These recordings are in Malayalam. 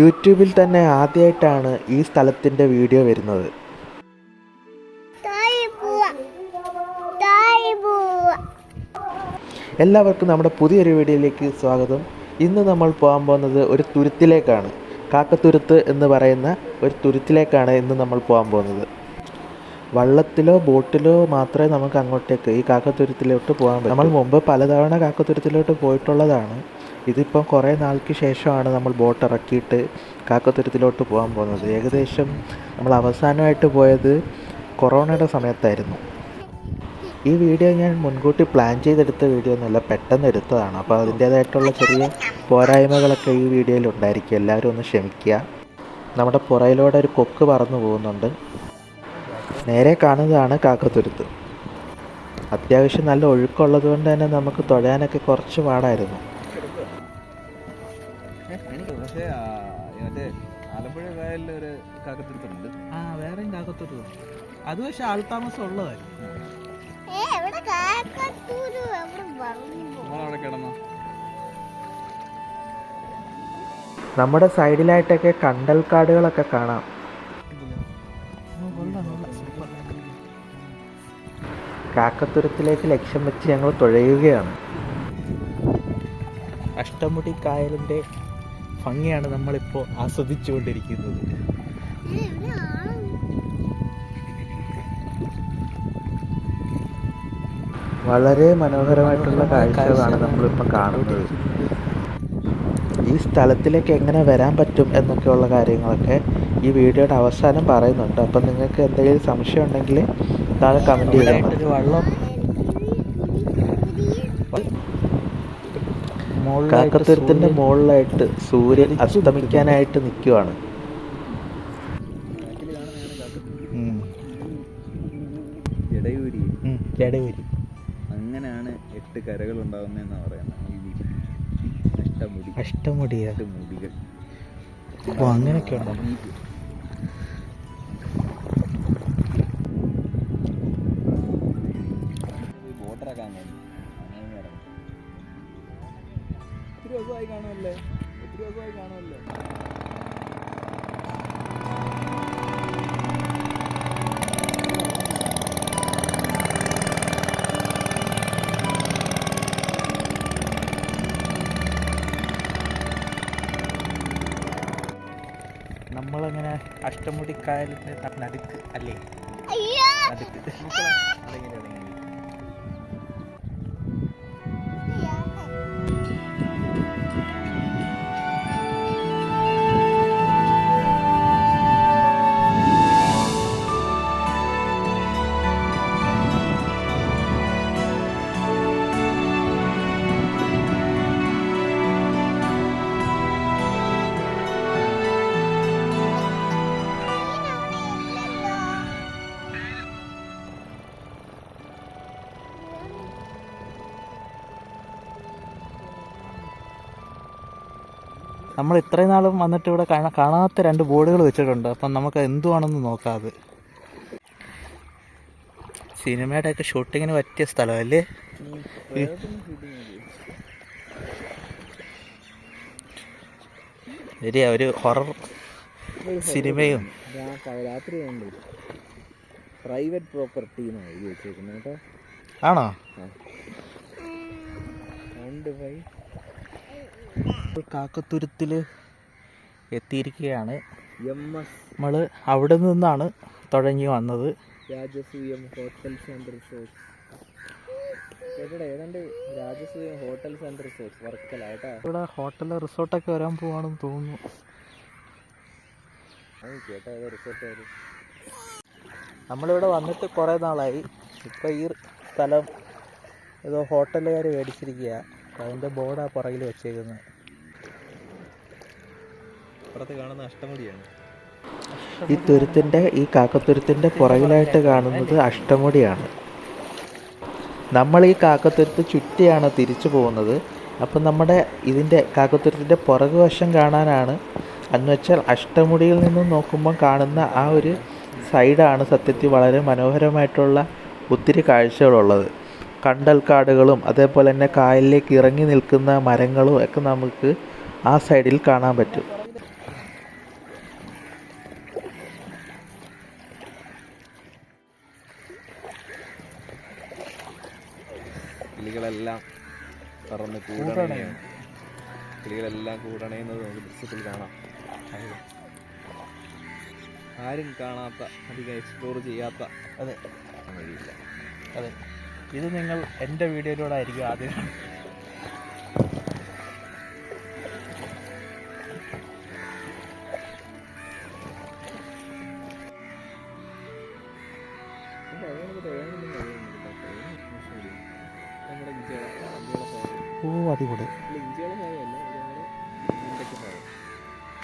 യൂട്യൂബിൽ തന്നെ ആദ്യമായിട്ടാണ് ഈ സ്ഥലത്തിന്റെ വീഡിയോ വരുന്നത്. എല്ലാവർക്കും നമ്മുടെ പുതിയൊരു വീഡിയോയിലേക്ക് സ്വാഗതം. ഇന്ന് നമ്മൾ പോകാൻ പോകുന്നത് ഒരു തുരുത്തിലേക്കാണ്. കാക്കത്തുരുത്ത് എന്ന് പറയുന്ന ഒരു തുരുത്തിലേക്കാണ് ഇന്ന് നമ്മൾ പോകാൻ പോകുന്നത്. വള്ളത്തിലോ ബോട്ടിലോ മാത്രമേ നമുക്ക് അങ്ങോട്ടേക്ക് ഈ കാക്കത്തുരുത്തിലോട്ട് പോകാൻ പറ്റും. നമ്മൾ മുമ്പ് പലതവണ കാക്കത്തുരുത്തിലോട്ട് പോയിട്ടുള്ളതാണ്. ഇതിപ്പം കുറേ നാൾക്ക് ശേഷമാണ് നമ്മൾ ബോട്ട് ഇറക്കിയിട്ട് കാക്കത്തുരുത്തിലോട്ട് പോകാൻ പോകുന്നത്. ഏകദേശം നമ്മൾ അവസാനമായിട്ട് പോയത് കൊറോണയുടെ സമയത്തായിരുന്നു. ഈ വീഡിയോ ഞാൻ മുൻകൂട്ടി പ്ലാൻ ചെയ്തെടുത്ത വീഡിയോ ഒന്നുമല്ല പെട്ടെന്ന് എടുത്തതാണ്. അപ്പോൾ അതിന്റേതായിട്ടുള്ള ചെറിയ പോരായ്മകളൊക്കെ ഈ വീഡിയോയിൽ ഉണ്ടായിരിക്കും. എല്ലാവരും ഒന്ന് ക്ഷമിക്കുക. നമ്മുടെ പുറയിലൂടെ ഒരു കൊക്ക് പറന്നു പോകുന്നുണ്ട്. നേരെ കാണുന്നതാണ് കാക്കത്തുരുത്ത്. അത്യാവശ്യം നല്ല ഒഴുക്കുള്ളത് കൊണ്ട് തന്നെ നമുക്ക് തൊഴാനൊക്കെ കുറച്ച് പാടായിരുന്നു. പക്ഷേ ആ, മറ്റേ ആലപ്പുഴ കായലിൽ ഒരു കാക്കത്തുരുത്തുണ്ട്. ആ വേറെയും കാക്കത്തുരുത്ത് അത് പക്ഷെ ആൾത്താമസം ഉള്ളതായിരുന്നു. നമ്മളവിടെ കിടന്നോ? നമ്മുടെ സൈഡിലായിട്ടൊക്കെ കണ്ടൽക്കാടുകളൊക്കെ കാണാം. കാക്കത്തുരത്തിലേക്ക് ലക്ഷ്യം വെച്ച് ഞങ്ങൾ തുഴയുകയാണ്. അഷ്ടമുടി കായലിന്റെ ഭംഗിയാണ് നമ്മളിപ്പോൾ ആസ്വദിച്ചുകൊണ്ടിരിക്കുന്നത്. വളരെ മനോഹരമായിട്ടുള്ള കാഴ്ചകളാണ് നമ്മളിപ്പോൾ കാണുന്നത്. ഈ സ്ഥലത്തിലേക്ക് എങ്ങനെ വരാൻ പറ്റും എന്നൊക്കെയുള്ള കാര്യങ്ങളൊക്കെ ഈ വീഡിയോയുടെ അവസാനം പറയുന്നുണ്ട്. അപ്പം നിങ്ങൾക്ക് എന്തെങ്കിലും സംശയം ഉണ്ടെങ്കിൽ താഴെ കമന്റ് വള്ളം. കാക്കത്തുരുത്തിന്റെ മുകളിലായിട്ട് സൂര്യൻ അസ്തമിക്കാനായിട്ട് നിൽക്കുവാണ് അങ്ങനെയാണ് എട്ട് കരകൾ ഉണ്ടാവുന്ന പറയുന്നത്. അഷ്ടമുടി അഷ്ടമുടിയ. എട്ട് മുടികൾ. ഓ അങ്ങനെയൊക്കെ ഉണ്ടോ? ബോട്ടിറക്കാൻ വേണ്ടി അങ്ങനെ ഇറങ്ങി. ഒത്തിരി ദിവസമായി കാണുമല്ലേ? ഒത്തിരി ദിവസമായി കാണുമല്ലേ? നമ്മളങ്ങനെ അഷ്ടമുടി കായലിന്റെ നടുക്ക് അല്ലേ? അയ്യോ. നടുക്ക്. അതെങ്ങനെ നമ്മൾ ഇത്രയും നാളും വന്നിട്ട് ഇവിടെ കാണാത്ത രണ്ട് ബോർഡുകൾ വെച്ചിട്ടുണ്ട്. അപ്പം നമുക്ക് എന്തുവാണെന്ന് നോക്കാം അത്. സിനിമയുടെ ഒക്കെ ഷൂട്ടിങ്ങിന് പറ്റിയ സ്ഥലമല്ലേ ശരിയാ ഒരു ഹൊറർ സിനിമയും. രാത്രി പ്രൈവറ്റ് പ്രോപ്പർട്ടി ആണോ? രണ്ട് ബൈ കാക്കത്തുരുത്തിൽ എത്തിയിരിക്കുകയാണ്. നമ്മൾ അവിടെ നിന്നാണ് തുഴഞ്ഞു വന്നത്. രാജസൂയം ഹോട്ടൽസ് ആൻഡ് റിസോർട്ട്സ് എവിടെ? ഏതാണ്ട് Rajasooyam hotels and resorts Varkala കേട്ടാ ഇവിടെ ഹോട്ടൽ റിസോർട്ടൊക്കെ വരാൻ പോവാണെന്ന് തോന്നുന്നു. അത് കേട്ടാ ഏതോ റിസോർട്ട് വരും നമ്മളിവിടെ വന്നിട്ട് കുറേ നാളായി. ഇപ്പോൾ ഈ സ്ഥലം ഏതോ ഹോട്ടലുകാർ മേടിച്ചിരിക്കുക അതിന്റെ ബോർഡാണ് പുറകിൽ വെച്ചേക്കുന്നത് അപ്പുറത്ത് കാണുന്ന അഷ്ടമുടിയാണ്. ഈ തുരുത്തിന്റെ ഈ കാക്കത്തുരുത്തിന്റെ പുറകിലായിട്ട് കാണുന്നത് അഷ്ടമുടിയാണ്. നമ്മൾ ഈ കാക്കത്തുരുത്ത് ചുറ്റിയാണ് തിരിച്ചു പോകുന്നത്. അപ്പം നമ്മുടെ ഇതിന്റെ കാക്കത്തുരുത്തിന്റെ പുറകു വശം കാണാനാണ് എന്ന് വെച്ചാൽ അഷ്ടമുടിയിൽ നിന്നും നോക്കുമ്പോൾ കാണുന്ന ആ ഒരു സൈഡാണ് സത്യത്തിൽ വളരെ മനോഹരമായിട്ടുള്ള ഒത്തിരി കാഴ്ചകളുള്ളത്. കണ്ടൽക്കാടുകളും അതേപോലെ തന്നെ കായലിലേക്ക് ഇറങ്ങി നിൽക്കുന്ന മരങ്ങളും ഒക്കെ നമുക്ക് ആ സൈഡിൽ കാണാൻ പറ്റും. കിളികളെല്ലാം പറന്ന് കൂടണയാണ് കിളികളെല്ലാം കൂടണയുന്നത് നമുക്ക് ദൃശ്യത്തിൽ കാണാം. ആരും കാണാത്ത അധികം എക്സ്പ്ലോർ ചെയ്യാത്ത അതെ. വഴിയില്ല. അതെ. ഇത് നിങ്ങൾ എന്റെ വീഡിയോയിലൂടെ ആയിരിക്കും ആദ്യം ഭാഗം കൂടെ.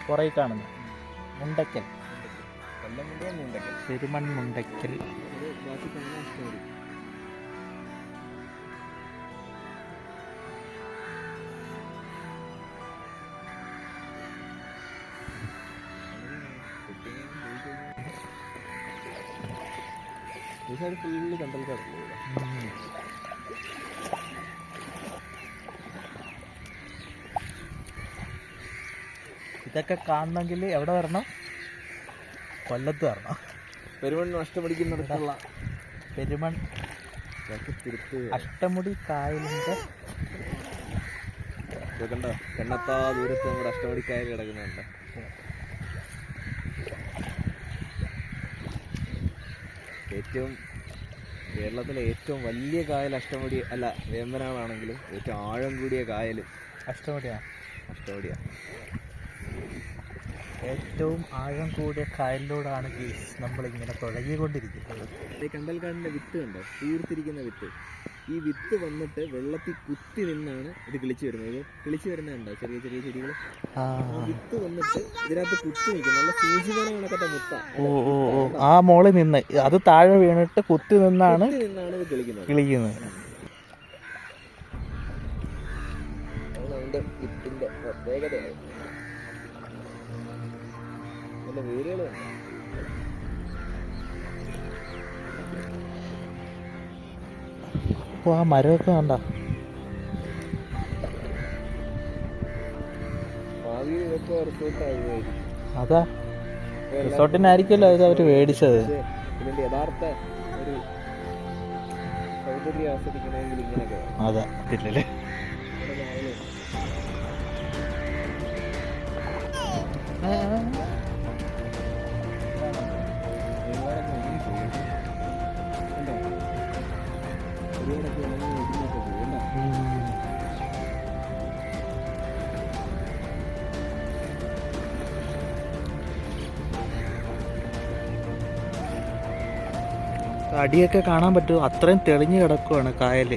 കുറേ കാണുന്നു. മുണ്ടക്കൽ. പെരുമൺ സൈഡ് ഫുള്ള് കണ്ടൽ ഇതൊക്കെ കാണണമെങ്കിൽ എവിടെ വരണം? കൊല്ലത്ത് വരണം. പെരുമൺ നഷ്ടമടിക്കുന്നിടത്തുള്ള പെരുമൺ അഷ്ടമുടി കായലിന്റെ കണ്ടോ? കണ്ണത്താ ദൂരത്ത് നമ്മുടെ അഷ്ടമടിക്കായൽ കിടക്കുന്നുണ്ട്. ഏറ്റവും കേരളത്തിലെ ഏറ്റവും വലിയ കായൽ അഷ്ടമുടി അല്ല വേമ്പനാടാണെങ്കിലും ഏറ്റവും ആഴം കൂടിയ കായൽ അഷ്ടമുടിയാണ് അഷ്ടമുടിയാണ് ഏറ്റവും ആഴം കൂടിയ കായലിലൂടെയാണ് ഗീസ് നമ്മളിങ്ങനെ തുടങ്ങിക്കൊണ്ടിരിക്കുന്നത്. ഈ കണ്ടൽക്കാടിന്റെ വിത്ത് കണ്ടോ? തീർത്തിരിക്കുന്ന വിത്ത്. ഈ വിത്ത് വന്നിട്ട് വെള്ളത്തിൽ കുത്തി നിന്നാണ് ഇത് കിളിച്ചു വരുന്നത്. കിളിച്ചു വരുന്നത് ചെറിയ ചെറിയ ചെടികൾ വിത്ത് വന്നിട്ട് ഇതിനകത്ത് കുത്തി നിൽക്കും. നല്ല സൂചിമന കണക്കത്തെ മുത്ത ഓ ഓ ഓ. ആ മോളിൽ നിന്ന്. അത് താഴെ വീണിട്ട് കുത്തി നിന്നാണ് നിന്നാണ് ഇത് കിളിക്കുന്നത്. കിളിക്കുന്നത്. പ്രത്യേകതയാണ് നല്ല വേരുകൾ അപ്പോൾ ആ മരമൊക്കെ കണ്ട? ആകുമായിരിക്കും അതാ. റിസോർട്ടിനായിരിക്കുമല്ലോ അത് അവർ മേടിച്ചത്. യഥാർത്ഥ ഒരു സൗന്ദര്യം ആസ്വദിക്കണമെങ്കിൽ ഇങ്ങനെയൊക്കെ വേണം. അതാ ഇല്ലല്ലേ ഇവിടെ അടിയൊക്കെ കാണാൻ പറ്റും. അത്രയും തെളിഞ്ഞു കിടക്കുവാണ് കായൽ.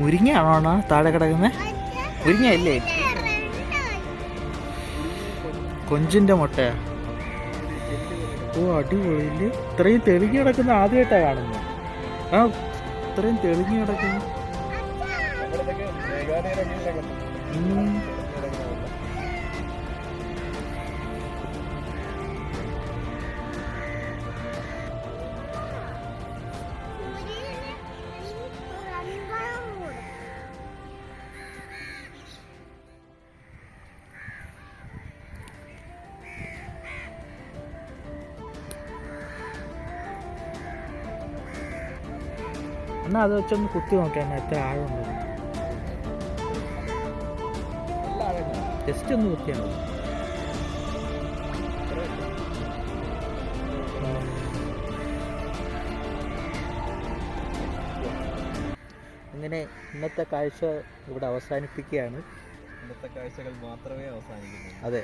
മുരിങ്ങയാണോ താഴെ കിടക്കുന്നത് മുരിങ്ങയല്ലേ കൊഞ്ചിന്റെ മുട്ടയാ. ഓ അടിപൊളിയിൽ ഇത്രയും തെളിഞ്ഞു കിടക്കുന്ന ആദ്യമായിട്ടാണ് കാണുന്നത് ആ ഇത്രയും തെളിഞ്ഞു കിടക്കുന്നു. നമ്മളിതൊക്കെ മേഘാലയയിലൊക്കെ കണ്ടു. ഉം. എന്നാ അത് വെച്ചൊന്ന് കുത്തി നോക്കിയാൽ എത്ര ആഴമുണ്ട് ജസ്റ്റ് ഒന്ന് കുത്തിയാൽ മതി അങ്ങനെ ഇന്നത്തെ കാഴ്ച ഇവിടെ അവസാനിപ്പിക്കുകയാണ് ഇന്നത്തെ കാഴ്ചകൾ മാത്രമേ അവസാനിക്കുന്നു അതെ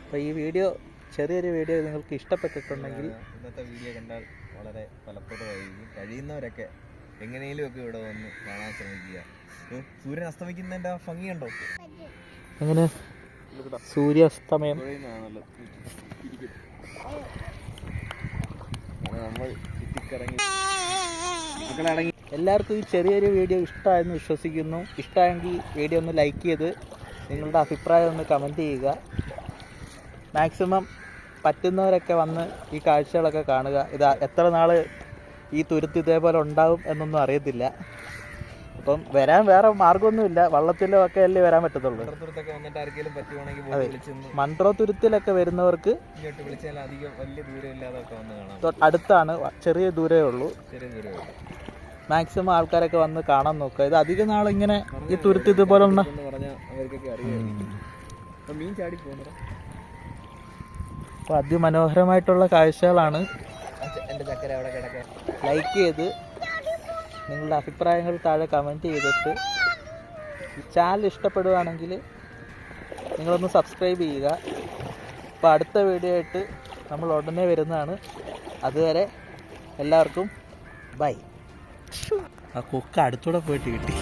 അപ്പോൾ ഈ വീഡിയോ ചെറിയൊരു വീഡിയോ നിങ്ങൾക്ക് ഇഷ്ടപ്പെട്ടിട്ടുണ്ടെങ്കിൽ ഇന്നത്തെ വീഡിയോ കണ്ടാൽ വളരെ ഫലപ്രദമായിരിക്കും കഴിയുന്നവരൊക്കെ എങ്ങനെയും ഒക്കെ ഇവിടെ വന്ന് കാണാൻ ശ്രമിക്കുക. സൂര്യൻ അസ്തമിക്കുന്നതിന്റെ ഭംഗി ഭംഗിയുണ്ടോ അങ്ങനെ സൂര്യാസ്തമയം എല്ലാവർക്കും ഈ ചെറിയൊരു വീഡിയോ ഇഷ്ടമായെന്ന് വിശ്വസിക്കുന്നു. ഇഷ്ടമായെങ്കിൽ വീഡിയോ ഒന്ന് ലൈക്ക് ചെയ്ത് നിങ്ങളുടെ അഭിപ്രായം ഒന്ന് കമന്റ് ചെയ്യുക. മാക്സിമം പറ്റുന്നവരൊക്കെ വന്ന് ഈ കാഴ്ചകളൊക്കെ കാണുക. ഇത് എത്ര നാൾ ഈ തുരുത്ത് ഇതേപോലെ ഉണ്ടാവും എന്നൊന്നും അറിയത്തില്ല. അപ്പം വരാൻ വേറെ മാർഗമൊന്നുമില്ല വള്ളത്തിലോ ഒക്കെ അല്ലേ വരാൻ പറ്റത്തുള്ളൂ. മൺട്രോ തുരുത്തിലൊക്കെ വരുന്നവർക്ക് അടുത്താണ്. ചെറിയ ദൂരമേ ഉള്ളൂ. മാക്സിമം ആൾക്കാരൊക്കെ വന്ന് കാണാൻ നോക്കുക. ഇത് അധികം നാൾ ഇങ്ങനെ ഈ തുരുത്ത് ഇതുപോലെ ഒന്ന് അപ്പോൾ അതിമനോഹരമായിട്ടുള്ള കാഴ്ചകളാണ് എന്റെ ചക്കര അവിടെ കിടക്കാൻ ലൈക്ക് ചെയ്ത് നിങ്ങളുടെ അഭിപ്രായങ്ങൾ താഴെ കമന്റ് ചെയ്തിട്ട് ചാനൽ ഇഷ്ടപ്പെടുകയാണെങ്കിൽ നിങ്ങളൊന്ന് സബ്സ്ക്രൈബ് ചെയ്യുക. അപ്പോൾ അടുത്ത വീഡിയോ ആയിട്ട് നമ്മൾ ഉടനെ വരുന്നതാണ്. അതുവരെ എല്ലാവർക്കും ബൈ ആ കൊക്ക് അടുത്തൂടെ പോയിട്ട് കിട്ടി.